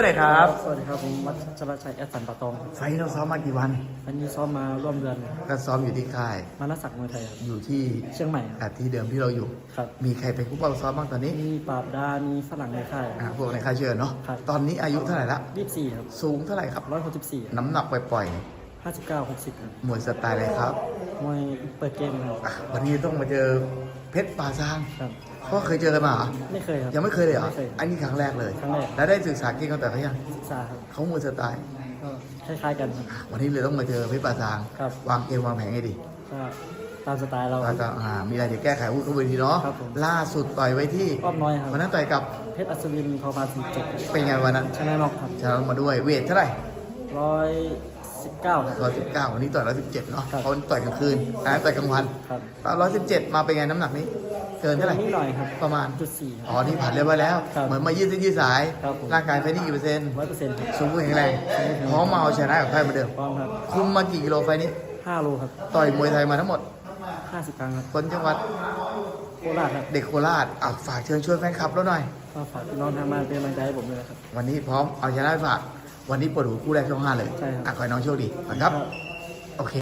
สวัสดีครับ สวัสดีครับผมวัชรชัยแอดสันปะตองไฟท์เราซ้อมมากี่วันวันนี้ซ้อมมาร่วมเดือนก็ซ้อมอยู่ที่ค่าย มานัศักดิ์มวยไทยครับ อยู่ที่เชียงใหม่คอ่ารับที่เดิมที่เราอยู่ ครับ มีใครเป็นผู้เป้าซ้อมบ้างตอนนี้มีปราบดา มีฝรั่งในค่าย อ่าพวกในค่ายเชื่อเนาะ ครับ ตอนนี้อายุเท่าไหร่ละ ยี่สิบสี่ครับสูงเท่าไหร่ครับ ร้อยหกสิบสี่น้ำหนักปล่อยห้าสิบเก้าหกสิบครับๆมวยสไตล์อะไรครับ มวยเปิดเกมครับ อะวันนี้ต้องมาเจอ เพชรป่าซางครับเพราะเคยเจอกันมาเหรอไม่เคยครับ ยังไม่เคยเลยเหรอไม่เคยอันนี้ครั้งแรกเลยครั้งแรก แล้วได้ศึกษาเก่งกันแต่เขายังศึกษาครับเขามวยสไตล์ก็คล้ายๆกันครับ วันนี้เลยต้องมาเจอเพชรป่าซาง ครับ วางเกมวางแผนให้ดีก็ตามสไตล์เราว่าจะอ่ามีอะไรเดี๋ยวแก้ไขวุ้นกบวนทีเนาะครับผมล่าสุดต่อยไว้ที่อ้อมน้อยครับ วันนั้นต่อยกับเพชรอัศวินพอพาสิบเจ็ดเป็นไงวันนั้นชนะน็อกครับชนะมาด้วยเวทเท่าไหร่ร้อย สิบเก้าครับ ร้อยสิบเก้าวันนี้ต่อยร้อยสิบเจ็ดเนาะครับเขาต่อยกลางคืนอันนั้นต่อยกลางวันครับร้อยสิบเจ็ดมาเป็นไงน้ำหนักนี้ เกินเท่าไหร่นิดหน่อยครับประมาณจุดสี่อ๋อที่ผ่านเรียบร้อยแล้ว ครับเหมือนมายืดเส้นยืดสาย ครับผม ร่างกายไฟนี่กี่เปอร์เซ็นต์ร้อยเปอร์เซ็นต์สมบูรณ์แข็งแรงพร้อมมาเอาชนะกับใครเหมาเดิม พร้อมครับคุมมากี่กิโลไฟนี้ห้าโลครับต่อยมวยไทยมาทั้งหมด ห้าสิบครั้งครับคนจังหวัดโคราชครับเด็กโคราชอะฝากเชิญชวนแฟนคลับแล้วหน่อย ก็ฝากพี่น้องทางบ้านเป็นกำลังใจให้ผมด้วยนะครับ วันนี้พร้อมเอาชนะไปฝาก วันนี้ปวดหูคู่แรกช่องห้าเลยใช่ครับ อะขอให้น้องโชคดีก่อนครับ โอเค